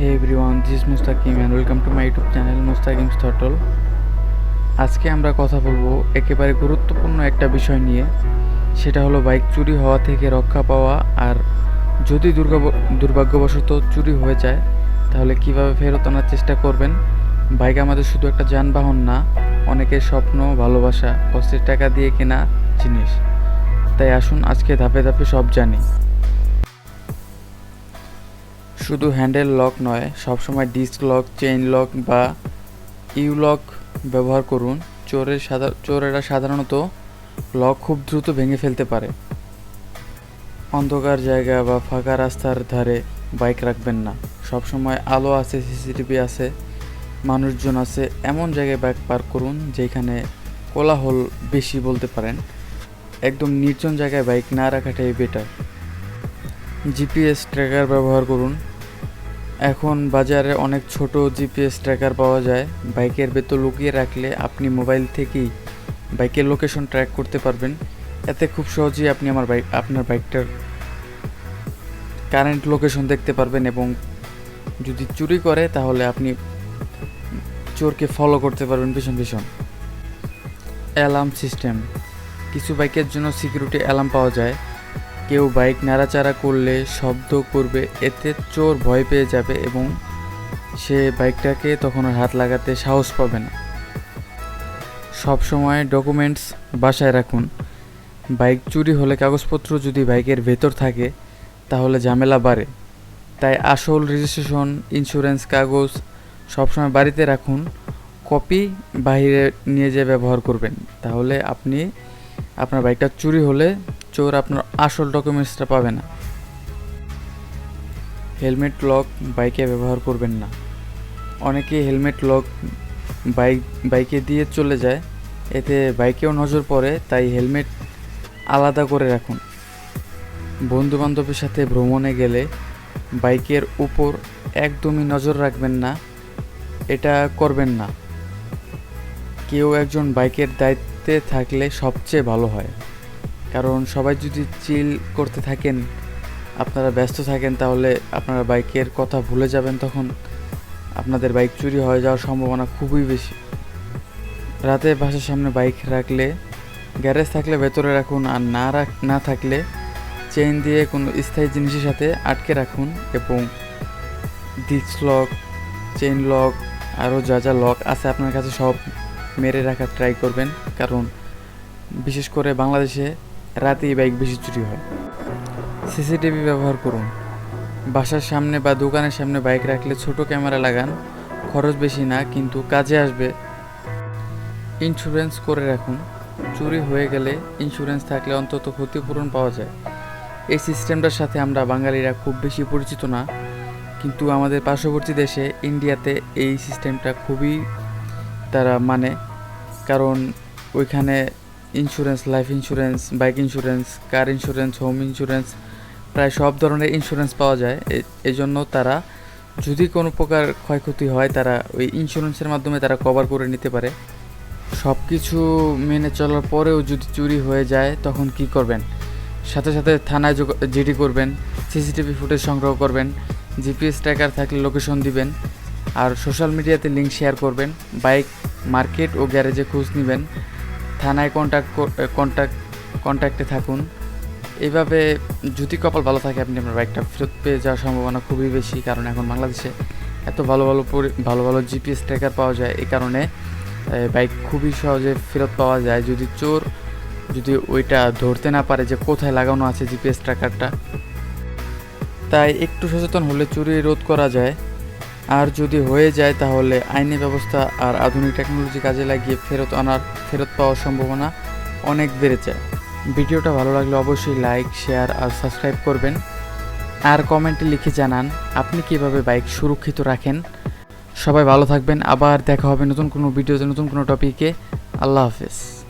Hey everyone this Mustakim and welcome to my YouTube channel Mustakim থটল আজকে আমরা কথা বলব একেবারে গুরুত্বপূর্ণ একটা বিষয় নিয়ে। সেটা হলো বাইক চুরি হওয়া থেকে রক্ষা পাওয়া আর যদি দুর্ভাগ্যবশত চুরি হয়ে যায়, তাহলে কীভাবে ফেরত আনার চেষ্টা করবেন? বাইক আমাদের শুধু একটা যানবাহন না, অনেকের স্বপ্ন, ভালোবাসা, কষ্টের টাকা দিয়ে কেনা জিনিস। তাই আসুন, আজকে ধাপে ধাপে সব জানি। শুধু হ্যান্ডেল লক নয়, সবসময় ডিস্ক লক, চেইন লক বা ইউ লক ব্যবহার করুন। চোরের সাধা, চোরেরা সাধারণত লক খুব দ্রুত ভেঙে ফেলতে পারে। অন্ধকার জায়গা বা ফাঁকা রাস্তার ধারে বাইক রাখবেন না। সবসময় আলো আছে, সিসিটিভি আছে, মানুষজন আছে, এমন জায়গায় বাইক পার্ক করুন যেখানে কোলাহল বেশি বলতে পারেন। একদম নির্জন জায়গায় বাইক না রাখাটাই বেটার জিপিএস ট্র্যাকার ব্যবহার করুন। এখন বাজারে অনেক ছোট জিপিএস ট্র্যাকার পাওয়া যায়। বাইকের ভেতর লুকিয়ে রাখলে আপনি মোবাইল থেকেই বাইকের লোকেশন ট্র্যাক করতে পারবেন। এতে খুব সহজেই আপনি আমার বাইক আপনার বাইকটার কারেন্ট লোকেশন দেখতে পারবেন এবং যদি চুরি করে তাহলে আপনি চোরকে ফলো করতে পারবেন ভীষণ ভীষণ। অ্যালার্ম সিস্টেম কিছু বাইকের জন্য সিকিউরিটি অ্যালার্ম পাওয়া যায়। কেউ বাইক নাড়াচাড়া করলে শব্দ করবে, এতে চোর ভয় পেয়ে যাবে এবং সে বাইকটাকে তখন হাত লাগাতে সাহস পাবে না। সব সময় ডকুমেন্টস বাসায় রাখুন। বাইক চুরি হলে কাগজপত্র যদি বাইকের ভেতর থাকে, তাহলে ঝামেলা বাড়ে। তাই আসল রেজিস্ট্রেশন, ইন্স্যুরেন্স, কাগজ সবসময় বাড়িতে রাখুন। কপি বাইরে নিয়ে যেয়ে ব্যবহার করবেন। তাহলে আপনি আপনার বাইকটা চুরি হলে চোর আপনার আসল ডকুমেন্টসটা পাবে না। হেলমেট, লক, বাইকে ব্যবহার করবেন না। অনেকে হেলমেট, লক, বাইক, বাইকে দিয়ে চলে যায়। এতে বাইকেও নজর পড়ে, তাই হেলমেট আলাদা করে রাখুন। বন্ধু বান্ধবের সাথে ভ্রমণে গেলে বাইকের উপর একদমই নজর রাখবেন না, এটা করবেন না। কেউ একজন বাইকের দায়িত্বে থাকলে সবচেয়ে ভালো হয়। কারণ সবাই যদি চিল করতে থাকেন, আপনারা ব্যস্ত থাকেন, তাহলে আপনারা বাইকের কথা ভুলে যাবেন তখন আপনাদের বাইক চুরি হয়ে যাওয়ার সম্ভাবনা খুবই বেশি। রাতে বাসার সামনে বাইক রাখলে, গ্যারেজ থাকলে ভেতরে রাখুন আর না রাখ, না থাকলে চেইন দিয়ে কোনো স্থায়ী জিনিসের সাথে আটকে রাখুন এবং ডিস্ক লক, চেইন লক, আরও যা যা লক আছে আপনার কাছে সব মেরে রাখার ট্রাই করবেন। কারণ বিশেষ করে বাংলাদেশে রাতেই বাইক বেশি চুরি হয়। সিসিটিভি ব্যবহার করুন। বাসার সামনে বা দোকানের সামনে বাইক রাখলে ছোট ক্যামেরা লাগান। খরচ বেশি না, কিন্তু কাজে আসবে। ইন্স্যুরেন্স করে রাখুন। চুরি হয়ে গেলে ইন্স্যুরেন্স থাকলে অন্তত ক্ষতিপূরণ পাওয়া যায়। এই সিস্টেমটার সাথে আমরা বাঙালিরা খুব বেশি পরিচিত না, কিন্তু আমাদের পার্শ্ববর্তী দেশে ইন্ডিয়াতে এই সিস্টেমটা খুবই তারা মানে কারণ ওইখানে insurance life insurance bike insurance car insurance home insurance প্রায় সব ধরনের ইন্স্যুরেন্স পাওয়া যায়। এই জন্য তারা যদি কোনো প্রকার ক্ষয়ক্ষতি হয়, তারা ওই ইন্স্যুরেন্সের মাধ্যমে তারা কভার করে নিতে পারে। সব কিছু মেনে চলার পরেও যদি চুরি হয়ে যায়, তখন কি করবেন? সাথে সাথে থানায় জিডি করবেন, সিসিটিভি ফুটেজ সংগ্রহ করবেন, জিপিএস ট্র্যাকার থাকলে লোকেশন দিবেন, আর সোশ্যাল মিডিয়াতে লিঙ্ক শেয়ার করবেন বাইক মার্কেট ও গ্যারেজে খোঁজ নেবেন। থানায় কন্ট্যাক্ট কন্ট্যাক্ট কন্ট্যাক্টে থাকুন। এইভাবে যদি কপাল ভালো থাকে, আপনি আপনার বাইকটা ফেরত পেয়ে যাওয়ার সম্ভাবনা খুবই বেশি। কারণ এখন বাংলাদেশে এত ভালো ভালো ভালো ভালো জিপিএস ট্র্যাকার পাওয়া যায়। এই কারণে বাইক খুবই সহজে ফেরত পাওয়া যায়। যদি চোর, যদি ওইটা ধরতে না পারে যে কোথায় লাগানো আছে জিপিএস ট্র্যাকারটা তাই একটু সচেতন হলে চুরি রোধ করা যায়। আর যদি হয়ে যায় তাহলে আইনি ব্যবস্থা আর আধুনিক টেকনোলজি কাজে লাগিয়ে ফেরত আনার, ফেরত পাওয়ার সম্ভাবনা অনেক বেড়ে যায়। ভিডিওটা ভালো লাগলে অবশ্যই লাইক শেয়ার আর সাবস্ক্রাইব করবেন। আর কমেন্টে লিখে জানান, আপনি কীভাবে বাইক সুরক্ষিত রাখেন? সবাই ভালো থাকবেন, আবার দেখা হবে নতুন কোনো ভিডিওতে নতুন কোনো টপিকে আল্লাহ হাফেজ।